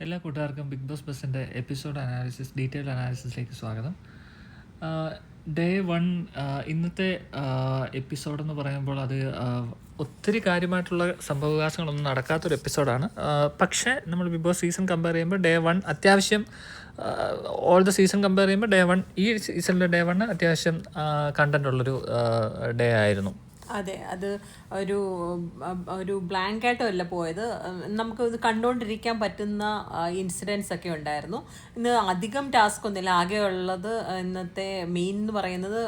എല്ലാ കൂട്ടുകാർക്കും Bigg Boss ബസ്സിന്റെ എപ്പിസോഡ് അനാലിസിസ് ഡീറ്റെയിൽഡ് അനാലിസിസിലേക്ക് സ്വാഗതം. ഡേ വൺ ഇന്നത്തെ എപ്പിസോഡ് എന്ന് പറയുമ്പോൾ അത് ഒത്തിരി കാര്യമായിട്ടുള്ള സംഭവവികാസങ്ങളൊന്നും നടക്കാത്തൊരു എപ്പിസോഡാണ് പക്ഷേ നമ്മൾ ബിഗ് ബോസ് സീസൺ കമ്പയർ ചെയ്യുമ്പോൾ ഡേ വൺ അത്യാവശ്യം ഓൾ ദ സീസൺ കമ്പയർ ചെയ്യുമ്പോൾ ഡേ വൺ ഈ സീസണിലെ ഡേ വൺ അത്യാവശ്യം കണ്ടന്റ് ഉള്ളൊരു ഡേ ആയിരുന്നു. അതെ അത് ഒരു ഒരു ബ്ലാങ്ക് ആയിട്ടും അല്ല പോയത്. നമുക്ക് ഇത് കണ്ടുകൊണ്ടിരിക്കാൻ പറ്റുന്ന ഇൻസിഡൻസ് ഒക്കെ ഉണ്ടായിരുന്നു. ഇന്ന് അധികം ടാസ്ക് ഒന്നുമില്ല. ആകെ ഉള്ളത് ഇന്നത്തെ മെയിൻ എന്ന് പറയുന്നത്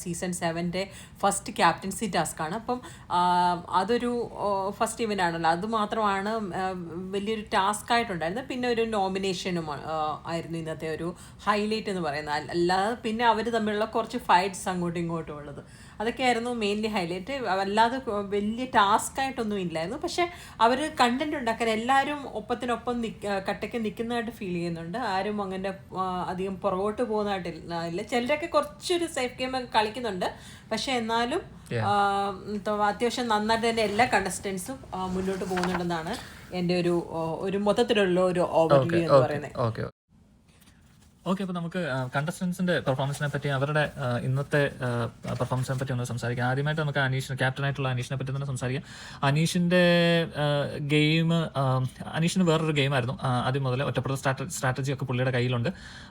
സീസൺ സെവന്റെ ഫസ്റ്റ് ക്യാപ്റ്റൻസി ടാസ്ക് ആണ്. അപ്പം അതൊരു ഫസ്റ്റ് ഇവന്റ് ആണല്ലോ. അത് മാത്രമാണ് വലിയൊരു ടാസ്ക് ആയിട്ടുണ്ടായിരുന്നത്. പിന്നെ ഒരു നോമിനേഷനും ആയിരുന്നു ഇന്നത്തെ ഒരു ഹൈലൈറ്റ് എന്ന് പറയുന്നത്. അല്ലാതെ പിന്നെ അവർ തമ്മിലുള്ള കുറച്ച് ഫൈറ്റ്സ് അങ്ങോട്ടും ഇങ്ങോട്ടും ഉള്ളത്. അതൊക്കെയായിരുന്നു മെയിൻലി ഹൈലൈറ്റ് അല്ലാതെ വലിയ ടാസ്ക് ആയിട്ടൊന്നും ഇല്ലായിരുന്നു. പക്ഷേ അവർ കണ്ടന്റ് ഉണ്ടാക്കാൻ എല്ലാവരും ഒപ്പത്തിനൊപ്പം നിക്ക കട്ടയ്ക്ക് നിൽക്കുന്നതായിട്ട് ഫീൽ ചെയ്യുന്നുണ്ട്. ആരും അങ്ങനെ അധികം പുറകോട്ട് പോകുന്നതായിട്ടില്ല ഇല്ല. ചിലരൊക്കെ കുറച്ചൊരു സേഫ് ഗെയിം കളിക്കുന്നുണ്ട്. പക്ഷെ എന്നാലും അത്യാവശ്യം നന്നായിട്ട് തന്നെ എല്ലാ കണ്ടസ്റ്റൻസും മുന്നോട്ട് പോകുന്നുണ്ടെന്നാണ് എന്റെ ഒരു ഒരു മൊത്തത്തിലുള്ള ഒരു ഓവർവ്യൂ എന്ന് പറയുന്നത്. ഓക്കെ അപ്പൊ അപ്പോൾ നമുക്ക് കണ്ടസ്റ്റൻസിന്റെ പെർഫോമൻസിനെ പറ്റി അവരുടെ ഇന്നത്തെ പെർഫോമൻസിനെ പറ്റി ഒന്ന് സംസാരിക്കാം. ആദ്യമായിട്ട് നമുക്ക് അനീഷ് ക്യാപ്റ്റനായിട്ടുള്ള അനീഷിനെ പറ്റി തന്നെ സംസാരിക്കാം. അനീഷിന്റെ ഗെയിം അനീഷിന് വേറൊരു ഗെയിമായിരുന്നു ആദ്യം മുതൽ ഒറ്റപ്പെടുത്ത സ്ട്രാറ്റ സ്ട്രാറ്റജി ഒക്കെ പുള്ളിയുടെ കയ്യിലുണ്ട്.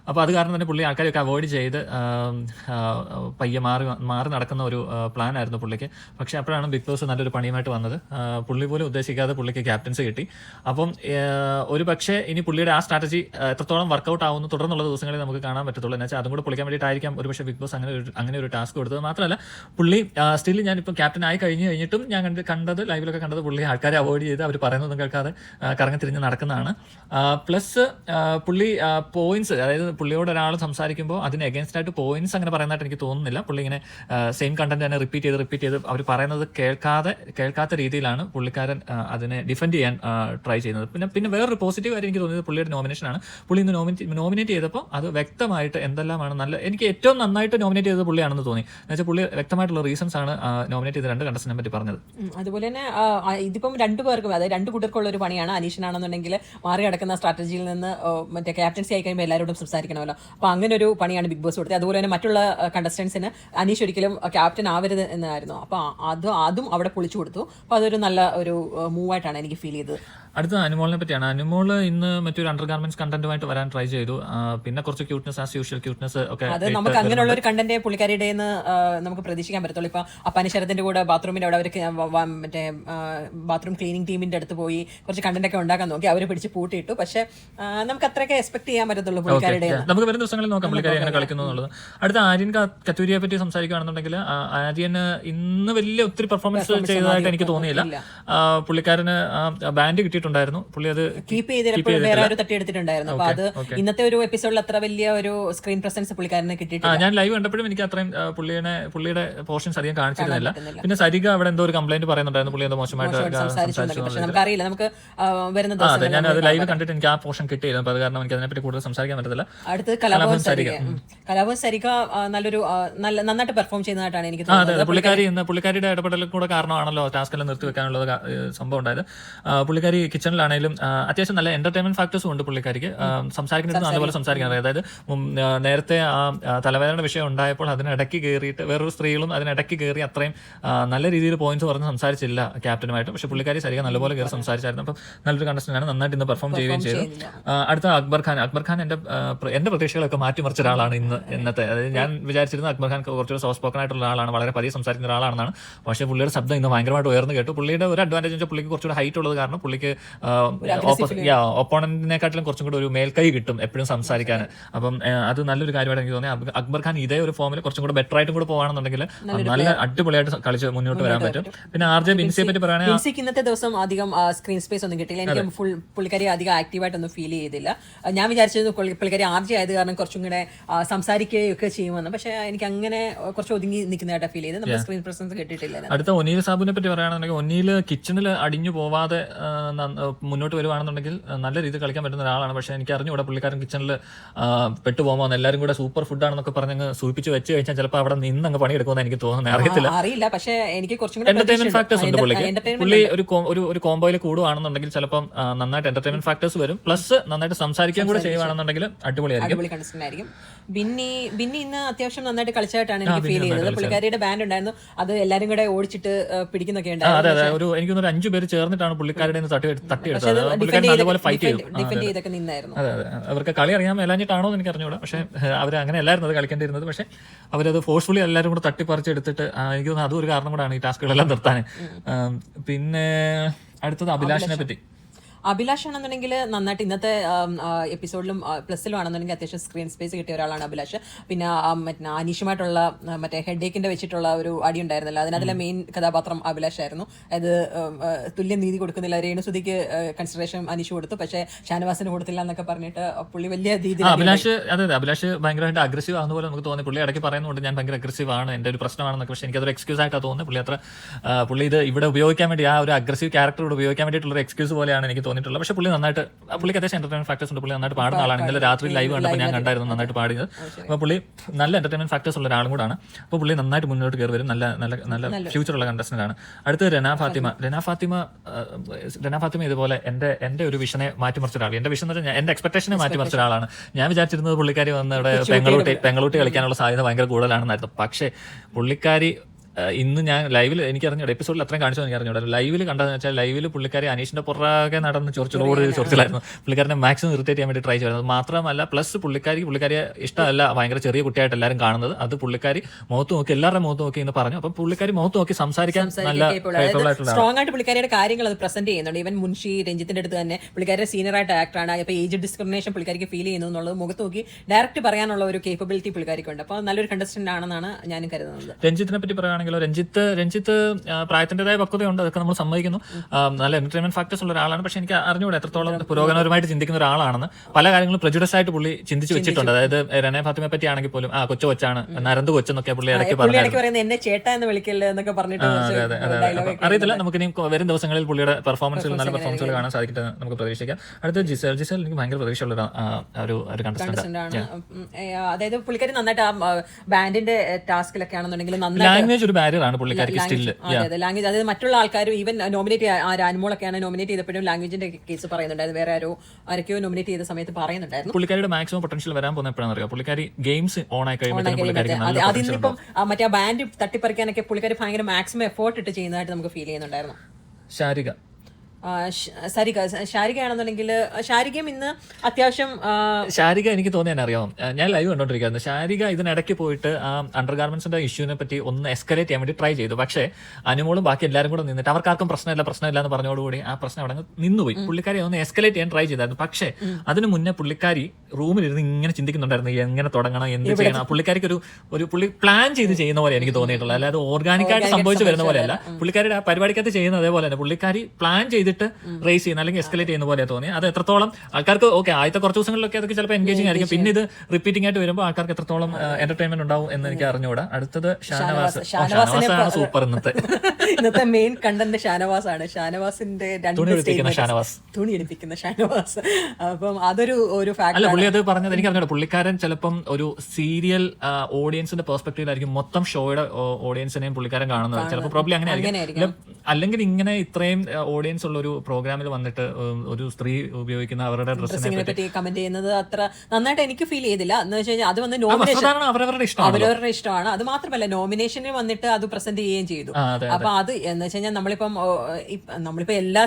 അപ്പോൾ അത് കാരണം തന്നെ പുള്ളി ആൾക്കാരെയൊക്കെ അവോയ്ഡ് ചെയ്ത് പയ്യെ മാറി മാറി നടക്കുന്ന ഒരു പ്ലാൻ ആയിരുന്നു പുള്ളിക്ക്. പക്ഷേ അപ്പോഴാണ് ബിഗ് ബോസ് നല്ലൊരു പണിയുമായിട്ട് വന്നത്. പുള്ളി പോലും ഉദ്ദേശിക്കാതെ പുള്ളിക്ക് ക്യാപ്റ്റൻസി കിട്ടി. അപ്പം ഒരു പക്ഷേ ഇനി പുള്ളിയുടെ ആ സ്ട്രാറ്റജി എത്രത്തോളം വർക്കൗട്ട് ആവുന്നു തുടർന്നുള്ള ദിവസങ്ങളിൽ നമുക്ക് കാണാൻ പറ്റത്തുള്ളൂ. എന്ന് വെച്ചാൽ അതും കൂടെ പൊളിക്കാൻ വേണ്ടിയിട്ടായിരിക്കാം ഒരു പക്ഷേ ബിഗ് ബോസ് അങ്ങനെ ഒരു അങ്ങനെ ഒരു ടാസ്ക് കൊടുത്തത്. മാത്രമല്ല പുള്ളി സ്റ്റിൽ ഞാനിപ്പോൾ ക്യാപ്റ്റൻ ആയി കഴിഞ്ഞ് കഴിഞ്ഞിട്ടും ഞാൻ കണ്ട് കണ്ടത് ലൈവിലൊക്കെ കണ്ടത് പുള്ളി ആൾക്കാരെ അവോയ്ഡ് ചെയ്ത് അവർ പറയുന്നതൊന്നും കേൾക്കാതെ കറങ്ങി തിരിഞ്ഞ് നടക്കുന്നതാണ്. പ്ലസ് പുള്ളി പോയിന്റ്സ് അതായത് പുള്ളിയോട് ഒരാൾ സംസാരിക്കുമ്പോൾ അതിന് എഗൈൻസ്റ്റ് ആയിട്ട് പോയിന്റ്സ് അങ്ങനെ പറയുന്നതായിട്ട് എനിക്ക് തോന്നുന്നില്ല. പുള്ളി ഇങ്ങനെ സെയിം കണ്ടന്റ് തന്നെ റിപ്പീറ്റ് ചെയ്ത് റിപ്പീറ്റ് ചെയ്ത് അവർ പറയുന്നത് കേൾക്കാതെ കേൾക്കാത്ത രീതിയിലാണ് പുള്ളിക്കാരൻ അതിനെ ഡിഫെൻഡ് ചെയ്യാൻ ട്രൈ ചെയ്യുന്നത്. പിന്നെ പിന്നെ വേറൊരു പോസിറ്റീവ് കാര്യം എനിക്ക് തോന്നിയത് പുള്ളിയുടെ നോമിനേഷൻ ആണ്. പുള്ളി ഇന്ന് നോമിനേറ്റ് നോമിനേറ്റ് ചെയ്തപ്പോൾ അത് വ്യക്തമായിട്ട് എന്തെല്ലാമാണ് നല്ല എനിക്ക് ഏറ്റവും നന്നായിട്ട് നോമിനേറ്റ് ചെയ്ത പുള്ളിയാണെന്ന് തോന്നി. എന്നുവെച്ചാൽ പുള്ളി വ്യക്തമായിട്ടുള്ള റീസൺസ് ആണ് നോമിനേറ്റ് ചെയ്ത രണ്ട് കണ്ടസ്റ്റിനെ പറ്റി പറഞ്ഞത്. അതുപോലെ തന്നെ ഇതിപ്പം രണ്ടു പേർക്കും അതായത് രണ്ട് കൂട്ടർക്കുള്ള ഒരു പണിയാണ് അനീഷനാണെന്നുണ്ടെങ്കിൽ മാറി കിടക്കുന്ന സ്ട്രാറ്റജിയിൽ നിന്ന് മറ്റേ ക്യാപ്റ്റൻസി ആയി കഴിയുമ്പോൾ എല്ലാവരോടും സംസാരിക്കണമല്ലോ. അപ്പോൾ അങ്ങനെ ഒരു പണിയാണ് ബിഗ് ബോസ് കൊടുത്തത്. അതുപോലെ തന്നെ മറ്റുള്ള കണ്ടസ്റ്റൻസിന് അനീഷ് ഒരിക്കലും ക്യാപ്റ്റൻ ആവരുത് എന്നായിരുന്നു. അപ്പോൾ അത് അതും അവിടെ പൊളിച്ചു കൊടുത്തു. അപ്പോൾ അതൊരു നല്ല ഒരു മൂവായിട്ടാണ് എനിക്ക് ഫീൽ ചെയ്തത്. അടുത്ത അനുമോളിനെ പറ്റിയാണ്. അനുമോൾ ഇന്ന് മറ്റൊരു അണ്ടർ ഗാർമെന്റ്സ് കണ്ടന്റുമായിട്ട് വരാൻ ട്രൈ ചെയ്തു. പിന്നെ കുറച്ച് ക്യൂട്ട്നെസ് ആസ് യൂഷ്വൽ ക്യൂട്ട്നെസ് ഒക്കെ അത് നമുക്ക് അങ്ങനെയുള്ള ഒരു കണ്ടന്റ് പുള്ളിക്കാരിയുടെ നമുക്ക് പ്രതീക്ഷിക്കാൻ പറ്റത്തുള്ളൂ. ഇപ്പൊ അപ്പാനിശരത്തിന്റെ കൂടെ ബാത്റൂമിന്റെ അവിടെ അവർക്ക് മറ്റേ ബാത്റൂം ക്ലീനിങ് ടീമിന്റെ അടുത്ത് പോയി കുറച്ച് കണ്ടന്റ് ഒക്കെ ഉണ്ടാക്കാൻ നോക്കി. അവർ പിടിച്ച് പൂട്ടിയിട്ടു. പക്ഷെ നമുക്ക് അത്രയൊക്കെ എക്സ്പെക്ട് ചെയ്യാൻ പറ്റത്തുള്ളൂ പുള്ളിക്കാരുടെ നമുക്ക് വരുന്ന ദിവസങ്ങളിൽ നോക്കാം പുള്ളിക്കാരി എങ്ങനെ കളിക്കുന്നു എന്നുള്ളത്. അടുത്ത ആര്യൻ കത്തൂരിയെ പറ്റി സംസാരിക്കുകയാണെന്നുണ്ടെങ്കിൽ ആര്യന് ഇന്ന് വലിയ ഒത്തിരി പെർഫോമൻസ് ചെയ്തതായിട്ട് എനിക്ക് തോന്നിയില്ല. പുള്ളിക്കാരന് ബാൻഡ് കിട്ടിയിട്ടുണ്ടായിരുന്നു പുള്ളി അത് കീപ്പ് ചെയ്തപ്പോൾ വേറെ ഒരു തട്ടി എടുത്തിട്ടുണ്ടായിരുന്നു അപ്പൊ അത് ഇന്നത്തെ ഒരു എപ്പിസോഡിൽ അത്ര വലിയ ഒരു സ്ക്രീൻ പ്രസൻസ് പുള്ളിക്കാരനെ കിട്ടിയിട്ടില്ല. ഞാൻ ലൈവ് കണ്ടപ്പോഴും എനിക്ക് അത്രയും പുള്ളിയുടെ പുള്ളിയുടെ പോർഷൻസ് അധികം കാണിച്ചിരുന്നില്ല. പിന്നെ സരിക അവിടെ എന്തോ ഒരു കംപ്ലൈന്റ് പറയുന്നുണ്ടായിരുന്നു. പുള്ളി എന്തോ മോശമായിട്ട് നമുക്ക് വരുന്ന അതെ ഞാൻ അത് ലൈവ് കണ്ടിട്ട് എനിക്ക് ആ പോർഷൻ കിട്ടിയില്ല അപ്പൊ അത് കാരണം എനിക്ക് അതിനെപ്പറ്റി കൂടുതൽ സംസാരിക്കാൻ പറ്റത്തില്ല. അടുത്തത് കലാഭവൻ സരിക. കലാഭവൻ സരിക നല്ലൊരു നല്ല നന്നായിട്ട് പെർഫോം ചെയ്യുന്നതായിട്ടാണ് എനിക്ക് തോന്നുന്നത്. പുള്ളിക്കാരി ഇന്ന് പുള്ളിക്കാരിയുടെ ഇടപെടൽ കൂടെ കാരണമാണല്ലോ ടാസ്കെല്ലാം നിർത്തി വെക്കാനുള്ള സംഭവം ഉണ്ടായത്. പുള്ളിക്കാരി കിച്ചണിലാണെങ്കിലും അത്യാവശ്യം നല്ല എന്റർടൈൻമെന്റ് ഫാക്ടേഴ്സും ഉണ്ട് പുള്ളിക്കാരിക്ക്. സംസാരിക്കുന്നത് നല്ലപോലെ സംസാരിക്കുന്നത് അതായത് നേരത്തെ ആ തലവേദന വിഷയം ഉണ്ടായപ്പോൾ അതിനിടയ്ക്ക് കയറിയിട്ട് വേറൊരു സ്ത്രീകളും അതിനിടയ്ക്ക് കയറി അത്രയും നല്ല രീതിയിൽ പോയിന്റ്സ് പറഞ്ഞ് സംസാരിച്ചില്ല ക്യാപ്റ്റനുമായിട്ട് പക്ഷെ പുള്ളിക്കാരി സരിക നല്ലപോലെ കയറി സംസാരിച്ചായിരുന്നു. അപ്പം നല്ലൊരു കണ്ടസ്റ്റന്റ് ആണ്. നന്നായിട്ട് ഇന്ന് പെർഫോം ചെയ്യുകയും ചെയ്തു. അടുത്ത അക്ബർ ഖാൻ. അക്ബർ ഖാൻ എന്റെ എന്റെ പ്രതീക്ഷകളൊക്കെ മാറ്റിമറിച്ച ഒരാളാണ് ഇന്ന് ഇന്നത്തെ. അതായത് ഞാൻ വിചാരിച്ചിരുന്ന അക്ബർ ഖാൻ കുറച്ചുകൂടി സോഫ്റ്റ് സ്പോക്കൺ ആയിട്ടുള്ള ആളാണ് വളരെ പതിയെ സംസാരിക്കുന്ന ഒരാളാണെന്നാണ്. പക്ഷേ പുള്ളിയുടെ ശബ്ദം ഇന്ന് ഭയങ്കരമായിട്ട് ഉയർന്നു കേട്ടു. പുള്ളിയുടെ ഒരു അഡ്വാന്റേജ് വെച്ചാൽ പുള്ളിക്ക് കുറച്ചുകൂടി ഹൈറ്റ് ഉള്ളത് കാരണം പുള്ളിക്ക് ഒപ്പോണന്റിനെക്കാട്ടിലും കുറച്ചും കൂടി ഒരു മേൽക്കൈ കിട്ടും എപ്പോഴും സംസാരിക്കാൻ. അപ്പം അത് നല്ലൊരു കാര്യമായിട്ട് എനിക്ക് തോന്നി. അക്ബർ- ഖാൻ ഇതേ ഒരു ഫോമിൽ കുറച്ചും കൂടെ ബെറ്റർ ആയിട്ട് കൂടെ പോകുകയാണെന്നുണ്ടെങ്കിൽ നല്ല അടിപൊളിയായിട്ട് കളിച്ച് മുന്നോട്ട് വരാൻ പറ്റും. പിന്നെ ആർ ജെ ബിൻസിയെ പറ്റി പറയുകയാണെങ്കിൽ ഇന്നത്തെ ദിവസം അധികം സ്ക്രീൻ സ്പേസ് ഒന്നും കിട്ടിയില്ല. എനിക്ക് ഫുൾ പുള്ളിക്കാരി അധികം ആക്റ്റീവായിട്ടൊന്നും ഫീൽ ചെയ്തില്ല. ഞാൻ വിചാരിച്ചത് പുള്ളിക്കാരി ആർ ജെ ആയത് കാരണം കുറച്ചും കൂടെ സംസാരിക്കുകയൊക്കെ ചെയ്യുമെന്ന്. പക്ഷെ എനിക്ക് അങ്ങനെ കുറച്ച് ഒതുങ്ങി നിൽക്കുന്നതായിട്ട് ഫീൽ ചെയ്ത് നമ്മൾ സ്ക്രീൻ പ്രസൻസ് കിട്ടിയിട്ടില്ല. അടുത്ത ഒനീൽ സാബുവിനെ പറ്റി പറയുകയാണെന്നുണ്ടെങ്കിൽ ഒനീൽ കിച്ചണിൽ അടിഞ്ഞു പോവാതെ മുന്നോട്ട് വരുവാണെന്നുണ്ടെങ്കിൽ നല്ല രീതിയിൽ കളിക്കാൻ പറ്റുന്ന ഒരാളാണ്. പക്ഷേ എനിക്ക് അറിഞ്ഞുകൂടാ പുള്ളിക്കാരൻ കിച്ചണിൽ പെട്ടുപോകുമ്പോൾ എല്ലാവരും കൂടെ സൂപ്പർ ഫുഡാണെന്നൊക്കെ പറഞ്ഞ് സൂപ്പിച്ച് വെച്ച് കഴിഞ്ഞാൽ ചിലപ്പോൾ അവിടെ നിന്ന് അങ്ങ് പണിയെടുക്കുമെന്ന് എനിക്ക് തോന്നുന്നത് അറിയത്തില്ല. അറിയില്ല. പക്ഷെ എനിക്ക് എന്റർടൈൻമെന്റ് ഫാക്ടേഴ്സ് ഉണ്ട് പുള്ളിക്ക്. പുള്ളി ഒരു ഒരു കോംബോയിൽ കൂടുവാണെന്നുണ്ടെങ്കിൽ ചിലപ്പം നന്നായിട്ട് എന്റർടൈൻമെന്റ് ഫാക്ടേഴ്സ് വരും. പ്ലസ് നന്നായിട്ട് സംസാരിക്കാൻ കൂടെ ചെയ്യുവാണെന്നുണ്ടെങ്കിൽ അടിപൊളിയായിരിക്കും. ബിന്നി ബിന്നി ഇന്ന് അത്യാവശ്യം നന്നായിട്ട് കളിച്ചായിട്ടാണ് എനിക്ക് ഫീൽ ചെയ്തത് പുള്ളിക്കാരിയുടെ ബാൻഡ് ഉണ്ടായിരുന്നു. അത് എല്ലാരും കൂടെ ഓടിച്ചിട്ട് പിടിക്കുന്നൊക്കെ ഉണ്ടായിരുന്നു. ഒരു അഞ്ചു പേര് ചേർന്നിട്ടാണ് പുള്ളിക്കാരുടെ കയ്യിൽ തട്ടി തട്ടിയെടുത്തത്. അത് അതുപോലെ ഫൈറ്റ് ചെയ്തു. അതെ അതെ. അവർക്ക് കളി അറിയാൻ മേലാഞ്ഞിട്ടാണോ എന്ന് എനിക്ക് അറിഞ്ഞൂടാ പക്ഷെ അവർ അങ്ങനെ അല്ലായിരുന്നു അത് കളിക്കേണ്ടിയിരുന്നത്. പക്ഷെ അവരത് ഫോഴ്സ്ഫുള്ളി എല്ലാവരും കൂടെ തട്ടിപ്പറിച്ചെടുത്തിട്ട് എനിക്ക് തോന്നുന്നു അതും ഒരു കാരണം കൂടാണ് ഈ ടാസ്കുകളെല്ലാം നിർത്താൻ. പിന്നെ അടുത്തത് അഭിലാഷിനെ പറ്റി. അഭിലാഷ് ആണെന്നുണ്ടെങ്കിൽ നന്നായിട്ട് ഇന്നത്തെ എപ്പിസോഡിലും പ്ലസ്സിലും ആണെന്നുണ്ടെങ്കിൽ അത്യാവശ്യം സ്ക്രീൻ സ്പേസ് കിട്ടിയ ഒരാളാണ് അഭിലാഷ്. പിന്നെ മറ്റേ അനീഷുമായിട്ടുള്ള മറ്റേ ഹെഡേക്കിന്റെ വെച്ചിട്ടുള്ള ഒരു അടി ഉണ്ടായിരുന്നല്ലോ അതിനകത്തിലെ മെയിൻ കഥാപാത്രം അഭിലാഷ് ആയിരുന്നു. അത് തുല്യ നീതി കൊടുക്കുന്നില്ല. രേണുസുതിക്ക് കൺസിഡറേഷൻ അനീഷ് കൊടുത്തു. പക്ഷേ ഷാനവാസിന് കൊടുത്തില്ല എന്നൊക്കെ പറഞ്ഞിട്ട് പുള്ളി വലിയ രീതി രീതിയിൽ അഭിലാഷ് അതെ അതെ. അഭിലാഷ് ഭയങ്കരമായിട്ട് അഗ്രസീവ് ആകുന്ന പോലെ നമുക്ക് തോന്നി. പുള്ളി ഇടയ്ക്ക് പറയുന്നുണ്ട് ഞാൻ ഭയങ്കര അഗ്രസീവ് ആണ്. എന്റെ ഒരു പ്രശ്നമാണെന്നൊക്കെ പക്ഷേ എനിക്കതൊരു എക്സ്ക്യൂസ് ആയിട്ടാണ് തോന്നുന്നത്. പുള്ളി അത്ര പുള്ളി ഇത് ഇവിടെ ഉപയോഗിക്കാൻ വേണ്ടി ആ ഒരു അഗ്രസീവ് ക്യാരക്ടർ ഇവിടെ ഉപയോഗിക്കാൻ വേണ്ടിയിട്ടുള്ള ഒരു എക്സ്ക്യൂസ് പോലെയാണ് എനിക്ക് തോന്നിയിട്ടുള്ളത്. പക്ഷേ പുള്ളി നന്നായിട്ട് ആ, പുള്ളിക്ക് അത്യാവശ്യം എന്റർടൈൻമെന്റ് ഫാക്ടേഴ്സ് ഉണ്ട്. പുള്ളി നന്നായിട്ട് പാടുന്ന ആളാണ്. ഇന്നലെ രാത്രി ലൈവ് കണ്ടപ്പോൾ ഞാൻ കണ്ടായിരുന്നു നന്നായിട്ട് പാടിയത്. അപ്പോൾ പുള്ളി നല്ല എന്റർടൈൻമെന്റ് ഫാക്ടേഴ്സ് ഉള്ള ഒരാളും കൂടാണ്. അപ്പോൾ പുള്ളി നന്നായിട്ട് മുന്നോട്ട് കയറി വരും. നല്ല നല്ല നല്ല ഫ്യൂച്ചർ ഉള്ള കണ്ടസ്റ്റന്റ് ആണ്. അടുത്തത് രന ഫാത്തിമ. രന ഫാത്തിമ രനാ ഫാത്തിമ ഇതുപോലെ എന്റെ എന്റെ ഒരു വിഷനെ മാറ്റിമറിച്ച ഒരാൾ എന്റെ വിഷൻ എന്ന് പറഞ്ഞാൽ എന്റെ എക്സ്പെക്ടേഷനെ മാറ്റിമറിച്ച ഒരാളാണ്. ഞാൻ വിചാരിച്ചിരുന്നത് പുള്ളിക്കാരി വന്ന് ഇവിടെ പെങ്ങളൂട്ടി പെങ്ങളൂട്ടി കളിക്കാനുള്ള സാധ്യത ഭയങ്കര കൂടുതലാണെന്നായിരുന്നു. പക്ഷേ പുള്ളിക്കാരി ഇന്ന് ഞാൻ ലൈവിൽ എനിക്ക് അറിഞ്ഞൂടെ എപ്പിസോഡിൽ അത്രയും കാണിച്ചു എനിക്ക് അറിഞ്ഞൂടെ ലൈവിൽ കണ്ടതെന്ന് വെച്ചാൽ ലൈവിൽ പുള്ളിക്കാരി അനീഷിന്റെ പുറകെ നടന്ന് ചൊറിച്ചിലോട് ചൊറിച്ചിലായിരുന്നു. പുള്ളിക്കാരനെ മാക്സിമം ഇറിറ്റേറ്റ് ചെയ്യാൻ വേണ്ടി ട്രൈ ചെയ്യുന്നത് മാത്രമല്ല പ്ലസ് പുള്ളിക്കാരി പുള്ളിക്കാരിയെ ഇഷ്ടമല്ല ഭയങ്കര ചെറിയ കുട്ടിയായിട്ട് എല്ലാവരും കാണുന്നത്. അത് പുള്ളിക്കാരി മുഖത്ത് നോക്കി എല്ലാവരുടെ മുഖത്ത് നോക്കി എന്ന് പറഞ്ഞു. അപ്പം പുള്ളിക്കാരി മുഖത്ത് നോക്കി സംസാരിക്കാൻ നല്ല സ്ട്രോങ് ആയിട്ട് പുള്ളിക്കാരിയുടെ കാര്യങ്ങൾ അത് പ്രസന്റ് ചെയ്യുന്നുണ്ട്. ഇവൻ മുൻഷി രഞ്ജിത്തിന്റെ അടുത്ത് തന്നെ പുള്ളിക്കാരുടെ സീനിയർ ആയിട്ട് ആക്ടറാണ് ഇപ്പൊ ഏജ് ഡിസ്ക്രിമിനേഷൻ പുള്ളിക്കാരിക്ക് ഫീൽ ചെയ്യുന്നു എന്നുള്ളത് മുഖത്ത് നോക്കി ഡയറക്റ്റ് പറയാനുള്ള ഒരു കേപ്പബിലിറ്റി പുള്ളിക്കാരിക്കുണ്ട്. അപ്പോൾ നല്ലൊരു കണ്ടസ്റ്റന്റ് ആണെന്നാണ് ഞാനും കരുതുന്നത്. രഞ്ജിത്തിനെ പറ്റി പറയുകയാണെങ്കിലോ രഞ്ജിത്ത് രഞ്ജിത്ത് പ്രായത്തിന്റെതായ പ്രായത്തിന്റേതായ പക്വതയുണ്ട്. അതൊക്കെ നമ്മൾ സമ്മതിക്കുന്നു. നല്ല എന്റർടൈൻമെന്റ് ഫാക്ടേഴ്സ് ഉള്ള ഒരാളാണ്. പക്ഷെ എനിക്ക് അറിഞ്ഞുകൂടെ എത്രത്തോളം പുരോഗമനപരമായിട്ട് ചിന്തിക്കുന്ന ഒരാളാണെന്ന്. പല കാര്യങ്ങളും പ്രജുഡസ് ആയിട്ട് പുള്ളി ചിന്തിച്ച് വെച്ചിട്ടുണ്ട്. അതായത് രനെ ഫാത്തിമയെ പറ്റി ആണെങ്കിൽ പോലും ആ കൊച്ചു കൊച്ചാണ്. നരന്ത് കൊച്ചെന്നൊക്കെ പുള്ളി ഇടയ്ക്ക് പറഞ്ഞു അറിയത്തില്ല. നമുക്ക് ഇനി വരും ദിവസങ്ങളിൽ പുള്ളിയുടെ പെർഫോമൻസിൽ നല്ല പെർഫോമൻസുകൾ കാണാൻ സാധിക്കട്ടെ നമുക്ക് പ്രതീക്ഷിക്കാം. അടുത്ത ജിസൽ. ജിസൽ എനിക്ക് ഭയങ്കര പ്രതീക്ഷയുള്ള ഒരു, ഒരു കണ്ടസ്റ്റന്റ് അതായത് പുള്ളിക്കാരി നന്നായിട്ട് ആ ബാൻഡിന്റെ ടാസ്കിലൊക്കെ ആണെന്നുണ്ടെങ്കിൽ ലാംഗ്വേജ് ഒരു ബാരിയർ ആണ് പുള്ളിക്കാർക്ക് സ്റ്റിൽ ലാംഗ്വേജ്. അതായത് മറ്റുള്ള ആൾക്കാരും ഈവൻ നോമിനേറ്റ് ആ അനുമോളൊക്കെയാണ് നോമിനേറ്റ് ചെയ്തപ്പോഴും ലാംഗ്വേജിന്റെ കേസ് പറയുന്നുണ്ടായിരുന്നു വേറെ ആരോ ആരൊക്കെയോ നോമിനേറ്റ് ചെയ്ത സമയത്ത് പറയുന്നുണ്ടായിരുന്നു. പുള്ളിക്കാരിയുടെ മാക്സിമം പൊട്ടൻഷ്യൽ വരാൻ പോകുന്ന എപ്പോഴാണ് അറിയാം? പുള്ളിക്കാരി ഗെയിംസ് ഓൺ ആയി കഴിയുമ്പോൾ മറ്റേ ആ ബാൻഡ് തട്ടിപ്പറിക്കാനൊക്കെ പുള്ളിക്കാരി ഭയങ്കര മാക്സിമം എഫേർട്ട് ഇട്ട് ചെയ്യുന്നതായിട്ട് നമുക്ക് ഫീൽ ചെയ്യുന്നുണ്ടായിരുന്നു. ശാരിക സരിക ഷാരികയാണെന്നുണ്ടെങ്കിൽ ഷാരികയും ഇന്ന് അത്യാവശ്യം ഷാരിക എനിക്ക് തോന്നിയാൽ അറിയാം ഞാൻ ലൈവ് കണ്ടോണ്ടിരിക്കുന്നത് ശാരിക ഇതിനിടയ്ക്ക് പോയിട്ട് ആ അണ്ടർ ഗാർമെന്റ്സിന്റെ ഇഷ്യൂവിനെ പറ്റി ഒന്ന് എസ്കലേറ്റ് ചെയ്യാൻ വേണ്ടി ട്രൈ ചെയ്തു. പക്ഷേ അനുമോളും ബാക്കി എല്ലാവരും കൂടെ നിന്നിട്ട് അവർക്കാർക്കും പ്രശ്നമില്ല പ്രശ്നമില്ല എന്ന് പറഞ്ഞോടുകൂടി ആ പ്രശ്നം അവിടെ നിന്നുപോയി. പുള്ളിക്കാരി ഒന്ന് എസ്കലേറ്റ് ചെയ്യാൻ ട്രൈ ചെയ്തായിരുന്നു. പക്ഷേ അതിന് മുന്നേ പുള്ളിക്കാരി റൂമിലിരുന്ന് ഇങ്ങനെ ചിന്തിക്കുന്നുണ്ടായിരുന്നു. എങ്ങനെ തുടങ്ങണം എന്ത് ചെയ്യണം? പുള്ളിക്കാരിക്ക് ഒരു ഒരു പുള്ളി പ്ലാൻ ചെയ്ത് ചെയ്യുന്ന പോലെ എനിക്ക് തോന്നിയിട്ടുള്ളത്. അല്ലാതെ ഓർഗാനിക്കായിട്ട് സംഭവിച്ചു വരുന്ന പോലെയല്ല. പുള്ളിക്കാരിയുടെ ആ പരിപാടിക്കകത്ത് ചെയ്യുന്ന അതേപോലെ തന്നെ. പുള്ളിക്കാരി പ്ലാൻ ചെയ്തിട്ട് റേസ് ചെയ്യുന്ന അല്ലെങ്കിൽ എസ്കലേറ്റ് ചെയ്യുന്ന പോലെ തോന്നി അത് എത്രത്തോളം ആൾക്കാർക്ക് ഓക്കെ ആദ്യത്തെ കുറച്ച് ദിവസങ്ങളിലൊക്കെ അതൊക്കെ ചിലപ്പോൾ എൻഗേജിങ് ആയിരിക്കും പിന്നെ ഇത് റിപ്പീറ്റിംഗ് ആയിട്ട് വരുമ്പോൾ ആൾക്കാർക്ക് എത്രത്തോളം എന്റർടൈൻമെന്റ് ഉണ്ടാവും എന്ന് എനിക്ക് അറിഞ്ഞുകൂടാ അടുത്തത് ഷാനവാസ്. ഷാനവാസാണ് സൂപ്പർ ഇന്നത്തെ. ഇന്നത്തെ മെയിൻ കണ്ടന്റ് ഷാനവാസ് ആണ് ഷാനവാസിന്റെ തുണി എടുപ്പിക്കുന്ന ഷാനവാസ്. തുണി എടുപ്പിക്കുന്ന ഷാനവാസ്. അപ്പം അതൊരു ഒരു അല്ല പുള്ളി അത് പറഞ്ഞത് എനിക്ക് അറിഞ്ഞൂടാ. പുള്ളിക്കാരൻ ചിലപ്പം ഒരു സീരിയൽ ഓഡിയൻസിന്റെ പെർസ്പെക്ടീവിലായിരിക്കും മൊത്തം ഷോയുടെ ഓഡിയൻസിനെയും പുള്ളിക്കാരൻ കാണുന്നത്. ചിലപ്പോൾ പ്രോബ്ലം അങ്ങനെ ആയിരിക്കും അല്ലെങ്കിൽ ഇങ്ങനെ ഇത്രയും ഓഡിയൻസ് ഉള്ള ഒരു പ്രോഗ്രാമിൽ വന്നിട്ട് ഒരു സ്ത്രീ ഉപയോഗിക്കുന്ന അവരുടെ ഡ്രസ്സിനെ പറ്റി കമന്റ് ചെയ്യുന്നത് അത്ര നന്നായിട്ട് എനിക്ക് ഫീൽ ചെയ്തില്ല. എന്ന് വെച്ച് കഴിഞ്ഞാൽ അത് വന്ന് നോമിനേഷൻ അവരവരുടെ ഇഷ്ടമാണ് അവരവരുടെ ഇഷ്ടമാണ്. അത് മാത്രമല്ല നോമിനേഷനിൽ വന്നിട്ട് അത് പ്രസന്റ് ചെയ്യുകയും ചെയ്തു. അപ്പൊ അത് എന്ന് വെച്ച് കഴിഞ്ഞാൽ നമ്മളിപ്പം നമ്മളിപ്പോ എല്ലാ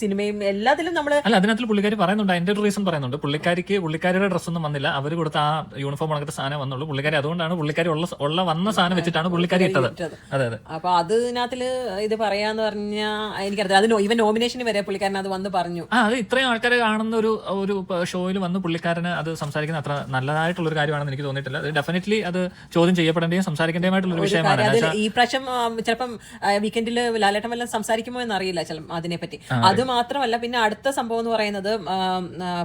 സിനിമയും എല്ലാത്തിലും നമ്മൾ അല്ല അതിനകത്ത് പുള്ളിക്കാരി പറയുന്നുണ്ട്. അതിന്റെ ഒരു റീസൺ പറയുന്നുണ്ട്. പുള്ളിക്കാരിക്ക് പുള്ളിക്കാരിയുടെ ഡ്രസ്സ് ഒന്നും വന്നില്ല. അവർ കൊടുത്ത ആ യൂണിഫോം ഉണക്കത്തെ സാധനം വന്നുള്ളൂ. പുള്ളിക്കാരി അതുകൊണ്ടാണ് പുള്ളിക്കാരി ഉള്ള ഉള്ള വന്ന സാധനം വെച്ചിട്ടാണ് പുള്ളിക്കാരി ഇട്ടത്. അതെ അതെ. അപ്പൊ അതിനകത്തിൽ ഇത് പറയാന്ന് പറഞ്ഞാൽ എനിക്കറിയാം അത് ഇവൻ നോമിനേഷന് വരെ പുള്ളിക്കാരൻ അത് വന്ന് പറഞ്ഞു. ആ അത് ഇത്രയും ആൾക്കാരെ കാണുന്ന ഒരു ഒരു ഷോയിൽ വന്ന് പുള്ളിക്കാരന് അത് സംസാരിക്കുന്ന അത്ര നല്ലതായിട്ടുള്ള ഒരു കാര്യമാണെന്ന് എനിക്ക് തോന്നിയിട്ടില്ല. അത് ഡെഫിനറ്റ്ലി അത് ചോദ്യം ചെയ്യപ്പെടേണ്ടതും സംസാരിക്കേണ്ടതുമായിട്ടുള്ള ഒരു വിഷയമാണ്. അതിൽ ഈ പ്രാവശ്യം ചിലപ്പം വീക്കെൻഡിൽ ലാലേട്ടൻ വല്ലതും സംസാരിക്കുമോ എന്ന് അറിയില്ല ചില അതിനെപ്പറ്റി. അത്. മാത്രമല്ല പിന്നെ അടുത്ത സംഭവം എന്ന് പറയുന്നത്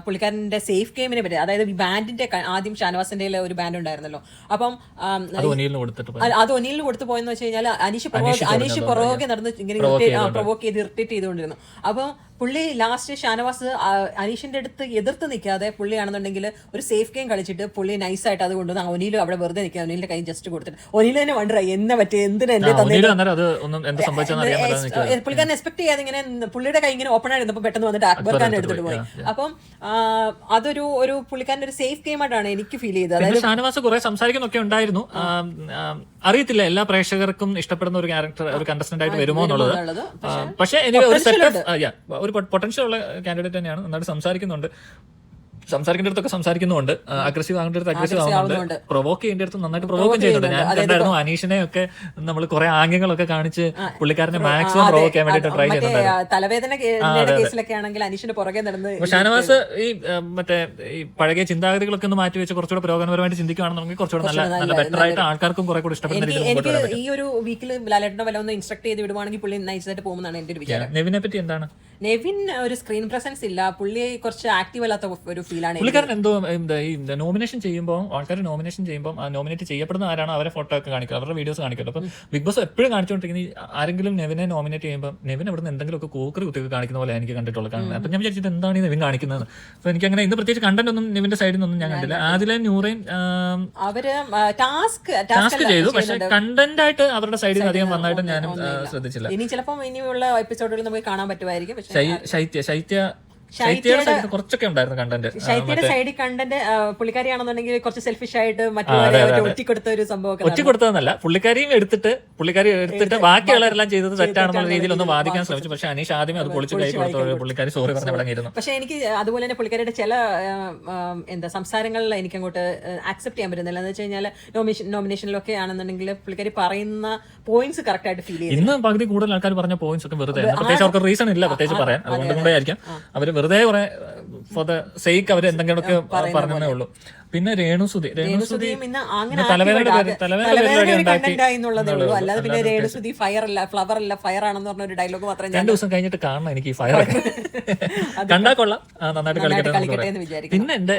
പുള്ളിക്കാരന്റെ സേഫ് ഗെയിമിനെ പറ്റി അതായത് ബാൻഡിന്റെ ആദ്യം ഷാനവാസിന്റെ ഒരു ബാൻഡ് ഉണ്ടായിരുന്നല്ലോ. അപ്പം അത് ഒനിയിൽ കൊടുത്തു പോയെന്ന് വെച്ച് കഴിഞ്ഞാൽ അനീഷ് അനീഷ് പുറകെ നടന്ന് ഇങ്ങനെ പ്രൊവോക്ക് ചെയ്ത് ഇറിറ്റേറ്റ് ചെയ്തുകൊണ്ടിരുന്നു. അപ്പം പുള്ളി ലാസ്റ്റ് ഷാനവാസ് അനീഷിന്റെ അടുത്ത് എതിർത്ത് നിൽക്കാതെ പുള്ളിയാണെന്നുണ്ടെങ്കിൽ ഒരു സേഫ് ഗെയിം കളിച്ചിട്ട് പുള്ളി നൈസായിട്ട് അത് കൊണ്ടുവന്ന് ഒനിയിലും അവിടെ വെറുതെ നിൽക്കുക ഒനിലിന്റെ കൈ ജസ്റ്റ് കൊടുത്തിട്ട്. ഒനിയിൽ തന്നെ വണ്ടറായി എന്നെ പറ്റി എന്തിനാ എന്നെ തന്നെ പുള്ളിക്കാരൻ എക്സ്പെക്ട് ചെയ്യാതെ ഇങ്ങനെ പുള്ളിയുടെ കൈ ഇങ്ങനെ ഓപ്പൺ ആയിരുന്നപ്പോൾ പെട്ടെന്ന് വന്നിട്ട് അക്ബർ ഖാൻ എടുത്തിട്ട് പോയി. അപ്പം അതൊരു ഒരു പുള്ളിക്കാരന്റെ ഒരു സേഫ് ഗെയിം ആയിട്ടാണ് എനിക്ക് ഫീൽ ചെയ്തത്. അതായത് ഷാനവാസ് കുറെ സംസാരിക്കുന്നൊക്കെ ഉണ്ടായിരുന്നു. അറിയത്തില്ല എല്ലാ പ്രേക്ഷകർക്കും ഇഷ്ടപ്പെടുന്ന ഒരു ക്യാരക്ടർ ഒരു കണ്ടസ്റ്റന്റ് ആയിട്ട് വരുമോ എന്നുള്ളത്. പക്ഷേ ഒരു സെറ്റ് ഒരു പൊട്ടൻഷ്യൽ ഉള്ള കാൻഡിഡേറ്റ് തന്നെയാണ്. നന്നായിട്ട് സംസാരിക്കുന്നുണ്ട്. സംസാരിക്കേണ്ട അടുത്തൊക്കെ സംസാരിക്കുന്നുണ്ട് അഗ്രസീവ് ആകേണ്ട അടുത്ത് അഗ്രസീവ് ആവുന്നുണ്ട്. പ്രൊവോക്ക് ചെയ്യേണ്ട അടുത്ത് നന്നായിട്ട് പ്രൊവോക്കും ചെയ്യുന്നുണ്ട്. ഞാൻ കണ്ടായിരുന്നു അനീഷിനെ ഒക്കെ നമ്മൾ കുറെ ആംഗ്യങ്ങളൊക്കെ കാണിച്ച് പുള്ളിക്കാരനെ മാക്സിമം പ്രൊവോക്ക് ചെയ്യാൻ വേണ്ടിട്ട് ട്രൈ ചെയ്യുന്നുണ്ട് ചെയ്യുന്നുണ്ടായിരുന്നു ഷാനവാസ് ഈ മറ്റേ ഈ പഴയ ചിന്താഗതികളൊക്കെ ഒന്ന് മാറ്റി വെച്ച് കുറച്ചുകൂടെ പുരോഗമനപരമായിട്ട് ചിന്തിക്കുകയാണെന്നുണ്ടെങ്കിൽ കുറച്ചുകൂടെ നല്ല നല്ല ബെറ്റർ ആയിട്ട് ആൾക്കാർക്കും കുറെ കൂടി ഇഷ്ടപ്പെടുന്ന രീതിയിൽ ഈ ഒരു വീക്കിൽ ലാലേട്ടനോ വല്ല ഒന്ന് ഇൻസ്ട്രക്ട് ചെയ്ത് വിടുവാണെങ്കിൽ പുള്ളി നൈസായിട്ട് പോകുന്നതാണ് എന്റെ ഒരു വിചാരം. നെവിനെ പറ്റി എന്താണ്? നെവിൻ ഒരു സ്ക്രീൻ പ്രസൻസ് ഇല്ല. പുള്ളി കുറച്ച് ആക്റ്റീവ് അല്ലാത്ത ഒരു ആണ്. പുള്ളിക്കാരൻ എന്തോ എന്താ ഈ നോമിനേഷൻ ചെയ്യുമ്പോൾ ആൾക്കാർ നോമിനേഷൻ ചെയ്യുമ്പോൾ നോമിനേറ്റ് ചെയ്യപ്പെടുന്ന ആരാണ് അവരെ ഫോട്ടോ ഒക്കെ കാണിക്കുക അവരുടെ വീഡിയോസ് കാണിക്കുമല്ലോ അപ്പം ബിഗ് ബോസ് എപ്പോഴും കാണിച്ചുകൊണ്ടിരിക്കുന്ന ആരെങ്കിലും നെവിനെ നോമിനേറ്റ് ചെയ്യുമ്പോൾ നെവിൻ അവിടുന്ന് എന്തെങ്കിലുമൊക്കെ കോക്കറി കുത്തിയൊക്കെ കാണിക്കുന്ന പോലെ എനിക്ക് കണ്ടിട്ടുള്ളത് കാണുന്നത്. അപ്പം ഞാൻ വിചാരിച്ചത് എന്താണ് ഈ നെവിൻ കാണിക്കുന്നത് അപ്പൊ എനിക്ക് അങ്ങനെ ഇന്ന് പ്രത്യേകിച്ച് കണ്ടന്റ് ഒന്നും നെവിന്റെ സൈഡിൽ നിന്നും ഞാൻ കണ്ടില്ല. ആദിലെ ന്യൂറയും അവർ ടാസ്ക് ടാസ്ക് ചെയ്തു. പക്ഷെ കണ്ടന്റ് ആയിട്ട് അവരുടെ സൈഡിൽ നിന്ന് അധികം വന്നായിട്ട് ഞാനും ശ്രദ്ധിച്ചില്ല. ഇനി ചിലപ്പോൾ ഇനിയുള്ള എപ്പിസോഡുകൾ നമുക്ക് കാണാൻ പറ്റുമായിരിക്കും. പക്ഷെ saya saya saya ശൈത്യയുടെ സൈഡിൽ കുറച്ചൊക്കെ ഉണ്ടായിരുന്നു കണ്ടന്റ് ശൈത്യയുടെ സൈഡിൽ കണ്ടന്റ് പുള്ളിക്കാരിയാണെന്നുണ്ടെങ്കിൽ കുറച്ച് സെൽഫിഷ് ആയിട്ട് മറ്റുള്ളവരെ ഒറ്റിക്കൊടുത്ത ഒരു സംഭവമൊക്കെ ഒറ്റ കൊടുത്തതെന്നല്ല പുള്ളിക്കാരിയും എടുത്തിട്ട് പുള്ളിക്കാരി എടുത്തിട്ട് ബാക്കിയുള്ളവരെല്ലാം ചെയ്തത് തെറ്റാണെന്നുള്ള രീതിയിൽ ഒന്ന് വാദിക്കാൻ ശ്രമിച്ചു. പക്ഷെ അനീഷ് ആദ്യമേ അത് പൊളിച്ച് കൈ കൊടുത്തു പുള്ളിക്കാരി സോറി പറഞ്ഞ പക്ഷെ എനിക്ക് അതുപോലെ തന്നെ പുള്ളിക്കാരുടെ ചില എന്താ സംസാരങ്ങളിൽ എനിക്ക് അങ്ങോട്ട് ആക്സെപ്റ്റ് ചെയ്യാൻ പറ്റുന്നില്ല. എന്ന് വെച്ച് കഴിഞ്ഞാൽ നോമിനേഷനിലൊക്കെ ആണെന്നുണ്ടെങ്കിൽ പുള്ളിക്കാരി പറയുന്ന പോയിന്റ്സ് കറക്റ്റ് ആയിട്ട് ഫീൽ ചെയ്യും ഇന്ന് പകുതി കൂടുതൽ ആൾക്കാർ പറഞ്ഞ പോയിന്റ്സ് ഒക്കെ വെറുതെ പ്രത്യേകിച്ച് അവർക്ക് റീസൺ ഇല്ല പ്രത്യേകിച്ച് പറയാൻ. അതുകൊണ്ട് കൂടെ ആയിരിക്കാം. അവർ വെറുതെ കുറെ ഫോർ ദ സേക്ക് അവർ എന്തെങ്കിലുമൊക്കെ പറഞ്ഞതേ ഉള്ളൂ. പിന്നെ രേണുസുതി രേണുസുതി. അല്ലാതെ പിന്നെ രേണുസുതി ഫയർ അല്ല ഫ്ലവർ അല്ല ഫയർ ആണെന്ന് പറഞ്ഞ ഒരു ഡയലോഗ് മാത്രമേ ഞാൻ രണ്ടു ദിവസം കഴിഞ്ഞിട്ട് കാണണം എനിക്ക് ഈ ഫയർ കണ്ടാ കൊള്ളാം. നന്നായിട്ട് കളിക്കട്ടെ പിന്നെ എന്റെ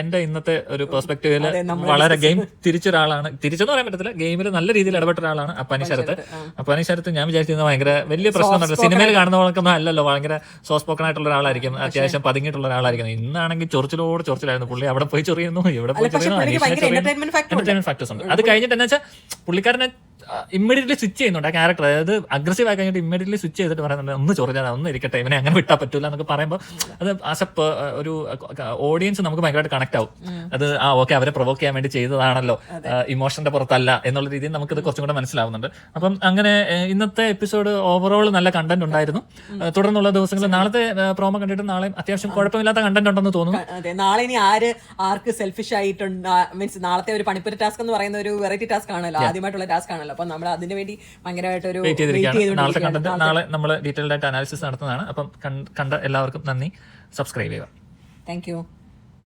എന്റെ ഇന്നത്തെ ഒരു പെർസ്പെക്ടീവിൽ വളരെ ഗെയിം തിരിച്ചൊരാളാണ്. തിരിച്ചെന്ന് പറയാൻ പറ്റത്തില്ല. ഗെയിമിൽ നല്ല രീതിയിൽ ഇടപെട്ട ഒരാളാണ് അപ്പാനി ശരത്ത്. അപ്പാനി ശരത്ത് ഞാൻ വിചാരിച്ചിരുന്ന ഭയങ്കര വലിയ പ്രശ്നമല്ല സിനിമയിൽ കാണുന്ന പോലൊന്നും അല്ലല്ലോ. ഭയങ്കര സോസ്പോക്കൺ സ്പോക്കൺ ആയിട്ടുള്ള ഒരാളായിരിക്കും. അത്യാവശ്യം പതുങ്ങിയിട്ടുള്ള ഒരാളായിരിക്കും. ഇന്നാണെങ്കിൽ ചൊറിച്ചിലോട് ചൊറിച്ചിലായിരുന്നു. പുള്ളി അവിടെ പോയി ചൊറിയുന്നു. ഇവിടെ പോയി എന്റർടൈൻമെന്റ് ഫാക്ടേഴ്സ് ഉണ്ട്. അത് കഴിഞ്ഞിട്ട് എന്താ വെച്ചാൽ പുള്ളിക്കാരനെ ഇമ്മീഡിയറ്റ്ലി സ്വിച്ച് ചെയ്യുന്നുണ്ട്. ആ ക്യാരക്ടർ അതായത് അഗ്രസീവ് ആയി കഴിഞ്ഞിട്ട് ഇമ്മീഡിയറ്റ്ലി സ്വിച്ച് ചെയ്തിട്ട് പറയുന്നുണ്ട് ഒന്ന് ചൊറിഞ്ഞാൽ ഒന്ന് ഇരിക്കട്ടെ ഇവനെ അങ്ങനെ വിട്ടാൽ പറ്റില്ല എന്നൊക്കെ പറയുമ്പോൾ അത് ആസപ്പ് ഒരു ഓഡിയൻസ് നമുക്ക് ഭയങ്കരമായിട്ട് കണക്ട് ആവും. അത് ആ ഓക്കെ അവരെ പ്രൊവോക്ക് ചെയ്യാൻ വേണ്ടി ചെയ്തതാണല്ലോ ഇമോഷന്റെ പുറത്തല്ല എന്നുള്ള രീതിയിൽ നമുക്കിത് കുറച്ചും കൂടെ മനസ്സിലാവുന്നുണ്ട്. അപ്പം അങ്ങനെ ഇന്നത്തെ എപ്പിസോഡ് ഓവറോൾ നല്ല കണ്ടന്റ് ഉണ്ടായിരുന്നു. തുടർന്നുള്ള ദിവസങ്ങളിൽ നാളത്തെ പ്രോമോ കണ്ടിട്ട് നാളെ അത്യാവശ്യം കുഴപ്പമില്ലാത്ത കണ്ടന്റ് ഉണ്ടെന്ന് തോന്നുന്നു. നാളെ ഇനി ആര് ആർക്ക് സെൽഫിഷ് ആയിട്ടുണ്ട് മീൻസ് നാളത്തെ ഒരു പണിപ്പുര ടാസ്ക് എന്ന് പറയുന്ന ഒരു വെറൈറ്റി ടാസ്ക് ആണല്ലോ ആദ്യമായിട്ടുള്ള ടാസ്ക് ആണല്ലോ. അപ്പൊ നമ്മൾ അതിന് വേണ്ടി ഭയങ്കരമായിട്ടൊരു വെയിറ്റ് ചെയ്തിരിക്കുകയാണ്. നാളത്തെ കണ്ടന്റ് നാളെ നമ്മൾ ഡീറ്റെയിൽഡ് ആയിട്ട് അനാലിസിസ് നടത്തുന്നതാണ്. അപ്പം കണ്ട- എല്ലാവർക്കും നന്ദി. സബ്സ്ക്രൈബ് ചെയ്യുക. താങ്ക്